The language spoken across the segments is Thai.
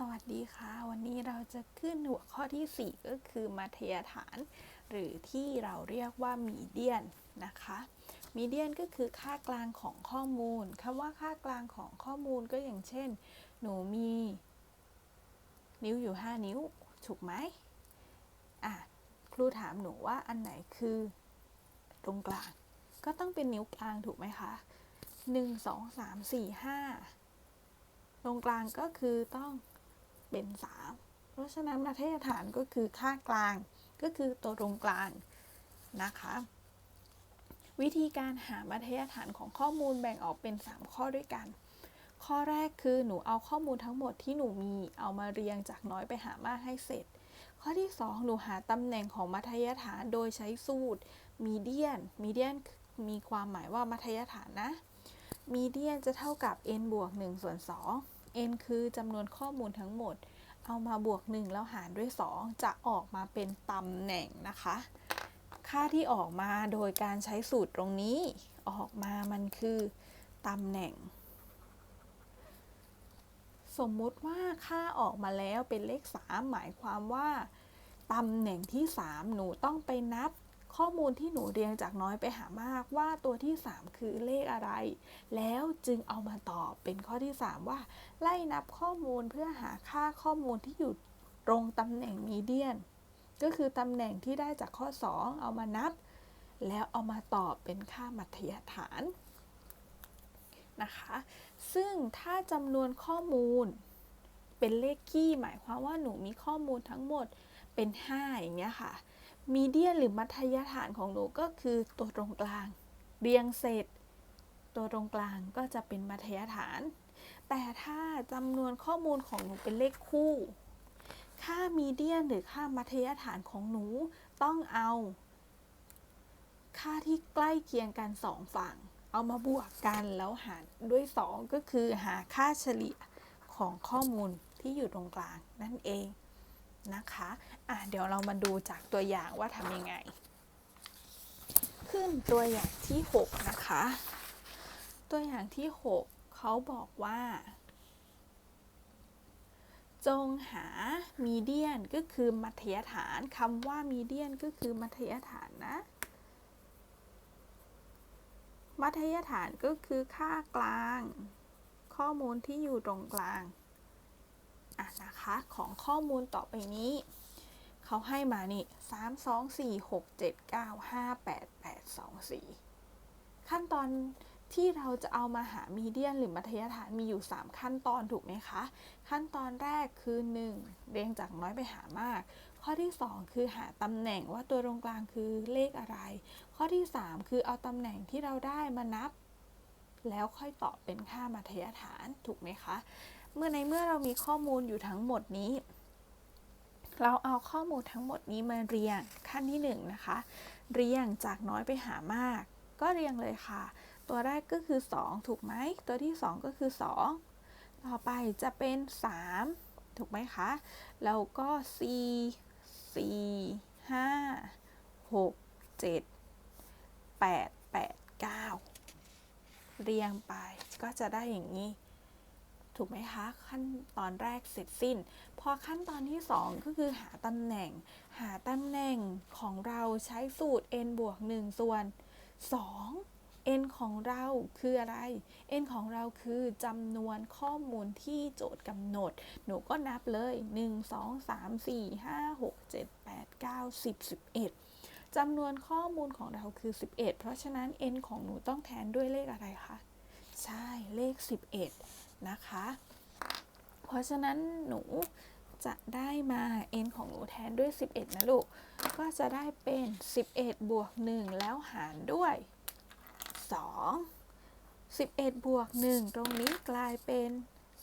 สวัสดีค่ะ วันนี้เราจะขึ้นหัวข้อที่ 4 ก็คือมัธยฐาน หรือที่เราเรียกว่ามีเดียนนะคะมีเดียนก็คือค่ากลางของข้อมูลคำว่าค่ากลางของข้อมูลก็อย่างเช่น หนูมี นิ้วอยู่ 5 นิ้ว ถูกไหมอะครูถามหนูว่าอันไหนคือตรงกลาง ก็ต้องเป็นนิ้วกลางถูกไหมคะ 1 2 3 4 5ตรงกลางก็คือต้อง เป็น 3 เพราะฉะนั้นมัธยฐานก็คือค่ากลางก็คือตัวตรงกลางนะคะ วิธีการหามัธยฐานของข้อมูลแบ่งออกเป็น 3 ข้อด้วยกัน ข้อแรกคือหนูเอาข้อมูลทั้งหมดที่หนูมีเอามาเรียงจากน้อยไปหามากให้เสร็จ ข้อที่ 2 หนูหาตำแหน่งของมัธยฐานโดยใช้สูตรมีเดียนมีเดียนมีความหมายว่ามัธยฐานนะมีเดียนจะเท่ากับ n บวก1ส่วน2 n คือจำนวนข้อมูลทั้งหมด เอามาบวก 1 แล้วหารด้วย 2 จะออกมาเป็นตำแหน่งนะคะ ค่าที่ออกมาโดยการใช้สูตรตรงนี้ ออกมามันคือตำแหน่ง สมมุติว่าค่าออกมาแล้วเป็นเลข 3 หมายความว่าตำแหน่งที่ 3 หนูต้องไปนับ ข้อมูลที่หนูเรียงจากน้อยไปหามากว่าตัวที่ 3 คือเลขอะไร แล้วจึงเอามาตอบเป็นข้อที่ 3 ว่า ไล่นับข้อมูลเพื่อหาค่าข้อมูลที่อยู่ตรงตำแหน่งมีเดียน ก็คือตำแหน่งที่ได้จากข้อ 2 เอามานับ แล้วเอามาตอบเป็นค่ามัธยฐานนะคะ ซึ่งถ้าจำนวนข้อมูลเป็นเลขคี่หมายความว่าหนูมีข้อมูลทั้งหมด เป็น 5 อย่างเงี้ยค่ะมีเดียนหรือมัธยฐานของหนูก็คือตัวตรงกลาง เรียงเสร็จ ตัวตรงกลางก็จะเป็นมัธยฐาน แต่ถ้าจำนวนข้อมูลของหนูเป็นเลขคู่ ค่ามีเดียนหรือค่ามัธยฐานของหนูต้องเอา ค่าที่ใกล้เคียงกันสองฝั่ง เอามาบวกกันแล้วหารด้วย 2 ก็คือหาค่าเฉลี่ยของข้อมูลที่อยู่ตรงกลางนั่นเอง นะคะอะเดี๋ยวเรามาดูจากตัวอย่างว่าทำยังไง ขึ้นตัวอย่างที่ 6 นะคะ ตัวอย่างที่ 6เขาบอกว่า จงหามีเดียนก็คือมัธยฐานคำว่ามีเดียนก็คือมัธยฐานนะ มัธยฐานก็คือค่ากลาง ข้อมูลที่อยู่ตรงกลาง อะนะคะของข้อมูลต่อไปนี้ เขาให้มานี่สามสองสี่หกเจ็ดเก้าห้าแปดแปดสองสี่ขั้นตอนที่เราจะเอามาหามีเดียนหรือมัธยฐานมีอยู่ 3 ขั้นตอนถูกไหมคะ ขั้นตอนแรกคือ 1 เรียงจากน้อยไปหามาก ข้อที่ 2 คือหาตำแหน่งว่าตัวตรงกลางคือเลขอะไร ข้อที่ 3 คือเอาตำแหน่งที่เราได้มานับ แล้วค่อยตอบเป็นค่ามัธยฐานถูกไหมคะ เมื่อในเมื่อเรามีข้อมูลอยู่ทั้งหมดนี้ เราเอาข้อมูลทั้งหมดนี้มาเรียงขั้นที่1นนะคะ เรียงจากน้อยไปหามาก ก็เรียงเลยค่ะ ตัวแรกก็คือ 2 ถูกไหม ตัวที่ 2 ก็คือ 2 ต่อไปจะเป็น 3 ถูกไหมคะ แล้วก็ 4 4 5 6 7 8 8 9 เรียงไปก็จะได้อย่างนี้ ถูกไหมคะ ขั้นตอนแรกเสร็จสิ้น พอขั้นตอนที่ 2 ก็คือหาตำแหน่ง หาตำแหน่งของเราใช้สูตร n บวก 1 ส่วน 2 n ของเราคืออะไร n ของเราคือจำนวนข้อมูลที่โจทย์กำหนด หนูก็นับเลย 1 2 3 4 5 6 7 8 9 10 11จำนวนข้อมูลของเราคือ 11 เพราะฉะนั้น n ของหนูต้องแทนด้วยเลขอะไรคะ ใช่ เลข 11 นะคะ เพราะฉะนั้นหนูจะได้มา n ของหนูแทนด้วย 11 นะลูก ก็จะได้เป็น 11 บวก 1 แล้วหารด้วย 2 11 บวก 1 ตรงนี้กลายเป็น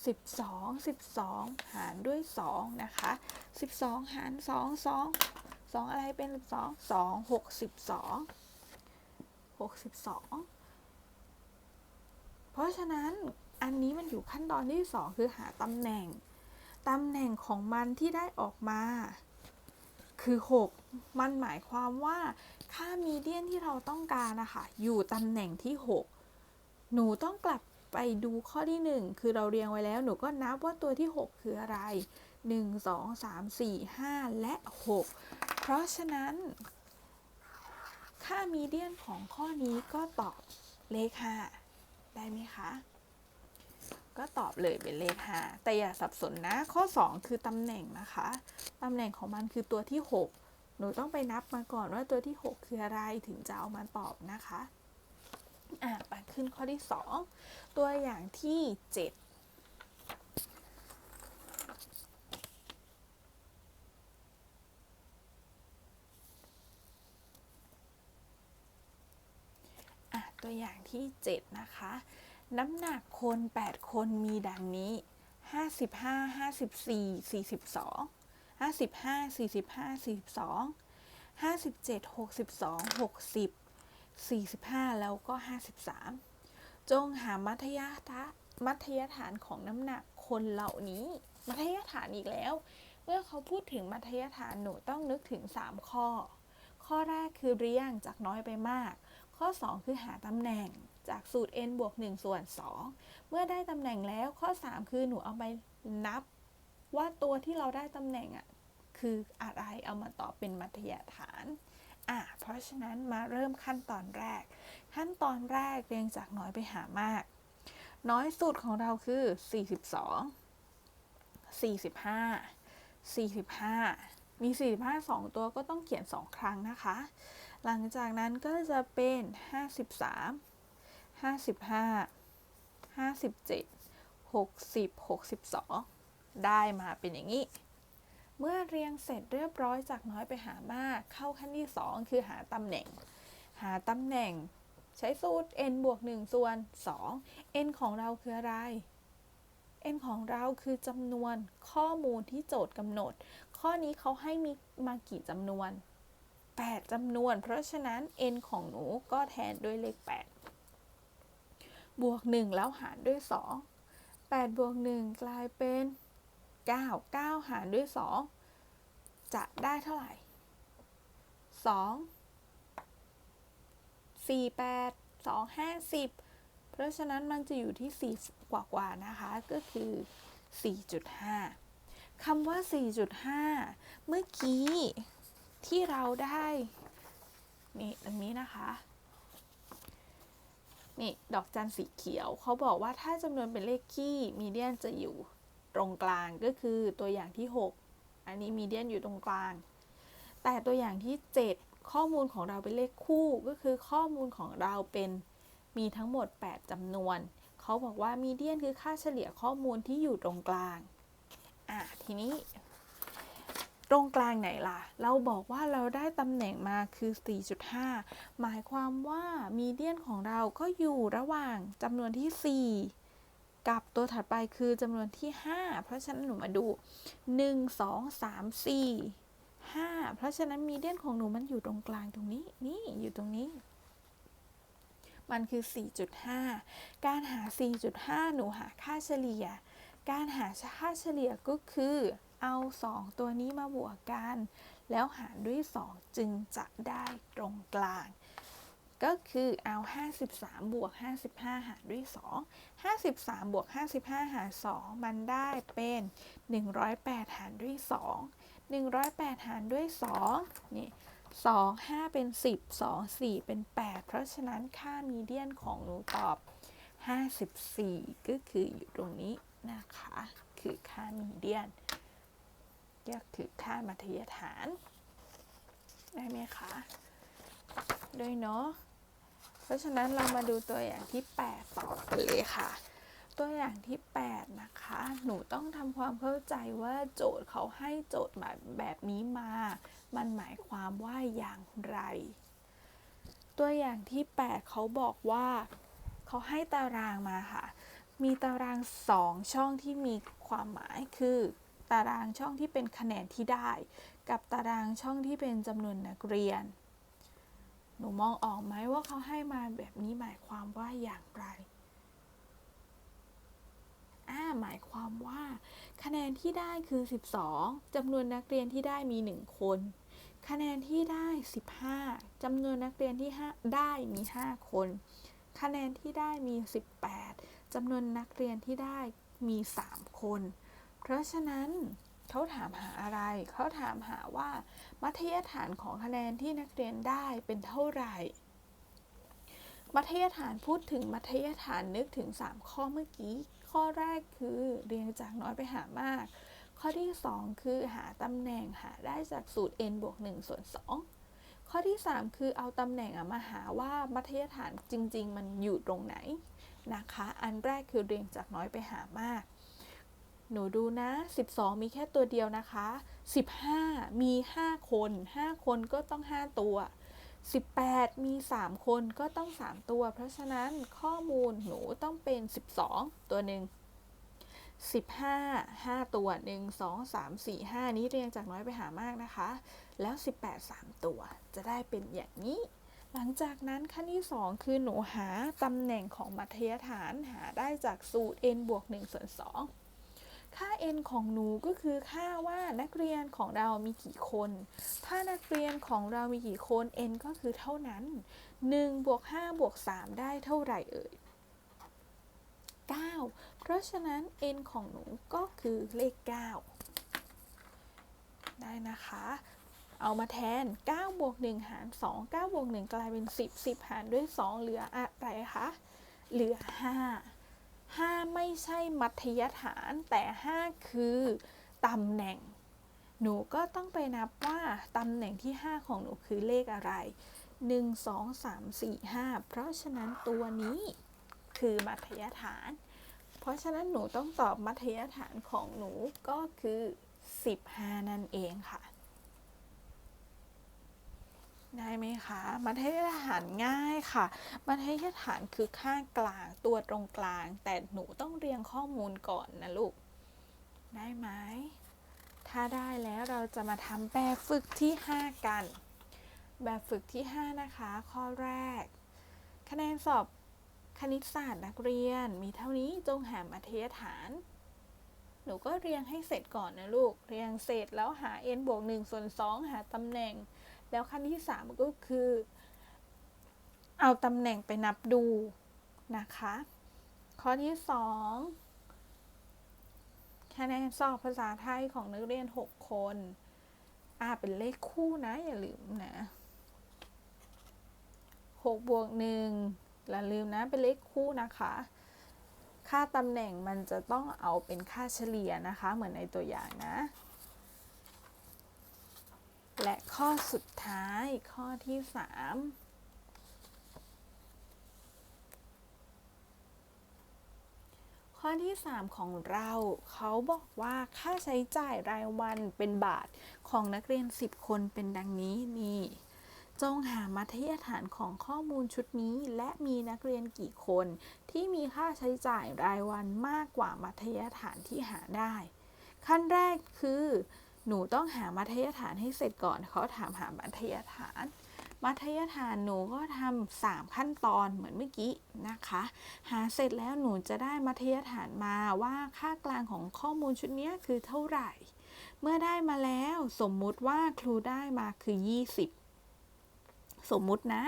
12 12 หารด้วย 2 นะคะ 12 หาร 2 2 2 อะไรเป็น2 2 62 62 เพราะฉะนั้น อันนี้มันอยู่ขั้นตอนที่ 2 คือหาตำแหน่งตำแหน่งของมันที่ได้ออกมา คือ 6 มันหมายความว่าค่ามีเดียนที่เราต้องการนะคะอยู่ตำแหน่งที่ 6 หนูต้องกลับไปดูข้อที่ 1 คือเราเรียงไว้แล้วหนูก็นับว่าตัวที่ 6 คืออะไร 1 2 3 4 5 และ 6 เพราะฉะนั้น ค่ามีเดียนของข้อนี้ก็ตอบเลข5ได้ไหมคะ ก็ตอบเลยเป็นเลข 5 แต่อย่าสับสนนะ ข้อ 2 คือตำแหน่งนะคะ ตำแหน่งของมันคือตัวที่ 6 หนูต้องไปนับมาก่อนว่าตัวที่ 6 คืออะไรถึงจะเอามาตอบนะคะอะไปขึ้นข้อที่ 2 ตัวอย่างที่7อะตัวอย่างที่ 7 นะคะ น้ำหนักคน 8 คนมีดังนี้ 55 54 42 55 45 42 57 62 60 45 แล้วก็ 53 จงหามัธยฐานมัธยฐานของน้ำหนักคนเหล่านี้ มัธยฐานอีกแล้ว เมื่อเขาพูดถึงมัธยฐานหนูต้องนึกถึง 3 ข้อ ข้อแรกคือเรียงจากน้อยไปมาก ข้อ 2 คือหาตำแหน่ง จากสูตร n บวก1ส่วน 2 เมื่อได้ตำแหน่งแล้วข้อ 3 คือหนูเอาไปนับ ว่าตัวที่เราได้ตำแหน่งอะคืออะไรเอามาตอบเป็นมัธยฐานอะเพราะฉะนั้นมาเริ่มขั้นตอนแรก ขั้นตอนแรกเรียงจากน้อยไปหามาก น้อยสุดของเราคือ 42 45 45มี 45 2 ตัวก็ต้องเขียน 2 ครั้งนะคะ หลังจากนั้นก็จะเป็น 53 55 57 60 62ได้มาเป็นอย่างนี้ เมื่อเรียงเสร็จเรียบร้อยจากน้อยไปหามาก เข้าขั้นที่2คือหาตำแหน่ง หาตำแหน่ง ใช้สูตร n บวก1ส่วน2 n ของเราคืออะไร n ของเราคือจำนวนข้อมูลที่โจทย์กำหนด ข้อนี้เขาให้มีมากี่จำนวน 8จำนวน เพราะฉะนั้น n ของหนูก็แทนด้วยเลข 8 บวก 1 แล้วหารด้วย 2 8 บวก 1 กลายเป็น 9 9 หารด้วย 2 จะได้เท่าไหร่ 2 4 8 2 5 10เพราะฉะนั้นมันจะอยู่ที่ 4 กว่ากว่านะคะ ก็คือ 4.5คำว่า 4.5 เมื่อกี้ที่เราได้ นี่ตรงนี้นะคะ นี่ดอกจันสีเขียวเขาบอกว่าถ้าจำนวนเป็นเลขคี่มีเดียนจะอยู่ตรงกลางก็คือตัวอย่างที่ 6 อันนี้มีเดียนอยู่ตรงกลาง แต่ตัวอย่างที่ 7 ข้อมูลของเราเป็นเลขคู่ก็คือข้อมูลของเราเป็นมีทั้งหมด 8จำนวน เขาบอกว่ามีเดียนคือค่าเฉลี่ยข้อมูลที่อยู่ตรงกลางอะทีนี้ ตรงกลางไหนล่ะ เราบอกว่าเราได้ตำแหน่งมาคือ 4.5 หมายความว่ามีเดียนของเราก็อยู่ระหว่างจำนวนที่ 4 กับตัวถัดไปคือจำนวนที่ 5 เพราะฉะนั้นหนูมาดู 1 2 3 4 5 เพราะฉะนั้นมีเดียนของหนูมันอยู่ตรงกลางตรงนี้ นี่อยู่ตรงนี้ มันคือ 4.5 การหา 4.5 หนูหาค่าเฉลี่ย การหาค่าเฉลี่ยก็คือ เอา 2 ตัวนี้มาบวกกัน แล้วหารด้วย 2 จึงจะได้ตรงกลาง ก็คือเอา 53 บวก 55 หารด้วย 2 53 บวก 55 หาร 2 มันได้เป็น 108 หารด้วย 2 108 หารด้วย 2 นี่2 5 เป็น 10 2 4 เป็น 8 เพราะฉะนั้นค่ามีเดียนของหนูตอบ 54 ก็คืออยู่ตรงนี้นะคะ คือค่ามีเดียน ก็คือค่ามัธยฐาน ได้ไหมคะ ด้วยเนาะ เพราะฉะนั้นเรามาดูตัวอย่างที่ 8 ต่อกันเลยค่ะ ตัวอย่างที่ 8 นะคะ หนูต้องทำความเข้าใจว่าโจทย์เขาให้โจทย์แบบแบบนี้มา มันหมายความว่าอย่างไร ตัวอย่างที่ 8 เขาบอกว่าเขาให้ตารางมาค่ะ มีตาราง 2 ช่องที่มีความหมายคือ ตารางช่องที่เป็นคะแนนที่ได้ กับตารางช่องที่เป็นจำนวนนักเรียน หนูมองออกไหมว่าเขาให้มาแบบนี้หมายความว่าอย่างไรอ่าหมายความว่า คะแนนที่ได้คือ 12จำนวนนักเรียนที่ได้มี 1 คน คะแนนที่ได้ 15จำนวนนักเรียนที่ได้มี 5 คน คะแนนที่ได้มี 18จำนวนนักเรียนที่ได้มี 3 คน เพราะฉะนั้นเขาถามหาอะไร เขาถามหาว่ามัธยฐานของคะแนนที่นักเรียนได้เป็นเท่าไหร่ มัธยฐานพูดถึงมัธยฐานนึกถึง 3 ข้อเมื่อกี้ ข้อแรกคือเรียงจากน้อยไปหามาก ข้อที่ 2 คือหาตำแหน่งหาได้จากสูตร n บวก1ส่วน2ข้อที่ 3 คือเอาตำแหน่งมาหาว่ามัธยฐานจริง ๆ มันอยู่ตรงไหนนะคะ อันแรกคือเรียงจากน้อยไปหามาก หนูดูนะ 12 มีแค่ตัวเดียวนะคะ 15 มี 5 คน 5 คนก็ต้อง 5 ตัว 18 มี 3 คนก็ต้อง 3 ตัว เพราะฉะนั้นข้อมูลหนูต้องเป็น 12 ตัวหนึ่ง15 5 ตัว 1 2 3 4 5 นี้เรียงจากน้อยไปหามากนะคะ แล้ว 18 3 ตัว จะได้เป็นอย่างนี้ หลังจากนั้นขั้นที่ 2 คือหนูหาตำแหน่งของมัธยฐานหาได้จากสูตร n บวก1ส่วน2 ค่า n ของหนูก็คือค่าว่านักเรียนของเรามีกี่คน ถ้านักเรียนของเรามีกี่คน n ก็คือเท่านั้น1บวก5บวก3ได้เท่าไหร่เอ่ย9 เพราะฉะนั้น n ของหนูก็คือเลข 9 ได้นะคะ เอามาแทน 9 บวก 1 หาร 2 9 บวก 1 กลายเป็น 10 10 หารด้วย 2 เหลืออะไรคะ เหลือ 5 5 ไม่ใช่มัธยฐาน แต่ 5 คือตำแหน่ง หนูก็ต้องไปนับว่าตำแหน่งที่ 5 ของหนูคือเลขอะไร 1 2 3 4 5 เพราะฉะนั้นตัวนี้คือมัธยฐาน เพราะฉะนั้นหนูต้องตอบมัธยฐานของหนูก็คือ 15 นั่นเองค่ะ ได้ไหมคะมัธยฐานง่ายค่ะมัธยฐานคือค่ากลางตัวตรงกลาง แต่หนูต้องเรียงข้อมูลก่อนนะลูก ได้ไหม ถ้าได้แล้วเราจะมาทำแบบฝึกที่ 5 กัน แบบฝึกที่ 5 นะคะ ข้อแรก คะแนนสอบคณิตศาสตร์นักเรียนมีเท่านี้จงหามัธยฐาน หนูก็เรียงให้เสร็จก่อนนะลูก เรียงเสร็จแล้วหา n บวก1ส่วน2หาตำแหน่ง แล้วขั้นที่ 3 ก็คือ เอาตำแหน่งไปนับดูนะคะ ข้อที่ 2 คะแนนสอบภาษาไทยของนักเรียน 6 คน อ่าเป็นเลขคู่นะ อย่าลืมนะ6บวก1อย่าลืมนะ เป็นเลขคู่นะคะ ค่าตำแหน่งมันจะต้องเอาเป็นค่าเฉลี่ยนะคะ เหมือนในตัวอย่างนะ และข้อสุดท้ายข้อที่3ข้อที่ 3 ของเราเขาบอกว่าค่าใช้จ่ายรายวันเป็นบาทของนักเรียน 10 คนเป็นดังนี้นี่ จงหามัธยฐานของข้อมูลชุดนี้ และมีนักเรียนกี่คนที่มีค่าใช้จ่ายรายวันมากกว่ามัธยฐานที่หาได้ ขั้นแรกคือ หนูต้องหามัธยฐานให้เสร็จก่อนเขาถามหามัธยฐาน มัธยฐานหนูก็ทำสามขั้นตอนเหมือนเมื่อกี้นะคะ หาเสร็จแล้วหนูจะได้มัธยฐานมาว่าค่ากลางของข้อมูลชุดนี้คือเท่าไหร่ เมื่อได้มาแล้วสมมุติว่าครูได้มาคือ 20สมมุตินะ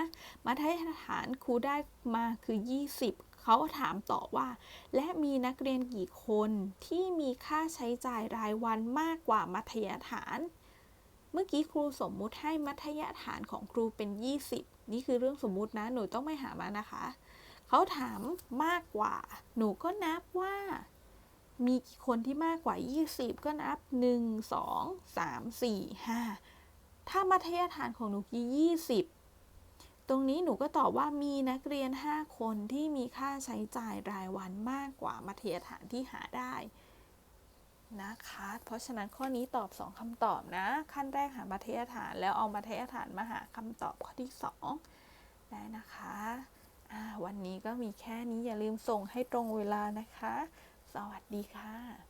มัธยฐานครูได้มาคือ 20 เขาถามต่อว่า และมีนักเรียนกี่คนที่มีค่าใช้จ่ายรายวันมากกว่ามัธยฐาน เมื่อกี้ครูสมมุติให้มัธยฐานของครูเป็น 20 นี่คือเรื่องสมมุตินะ หนูต้องไม่หามานะคะ เขาถามมากกว่า หนูก็นับว่า มีกี่คนที่มากกว่า 20 ก็นับ 1 2 3 4 5 ถ้ามัธยฐานของหนูคือ20 ตรงนี้หนูก็ตอบว่ามีนักเรียน 5 คนที่มีค่าใช้จ่ายรายวันมากกว่ามัธยฐานที่หาได้นะคะ เพราะฉะนั้นข้อนี้ตอบ 2คำตอบนะ ขั้นแรกหามัธยฐานแล้วเอามัธยฐานมาหาคำตอบข้อที่ 2 ได้นะคะวันนี้ก็มีแค่นี้อย่าลืมส่งให้ตรงเวลานะคะ สวัสดีค่ะ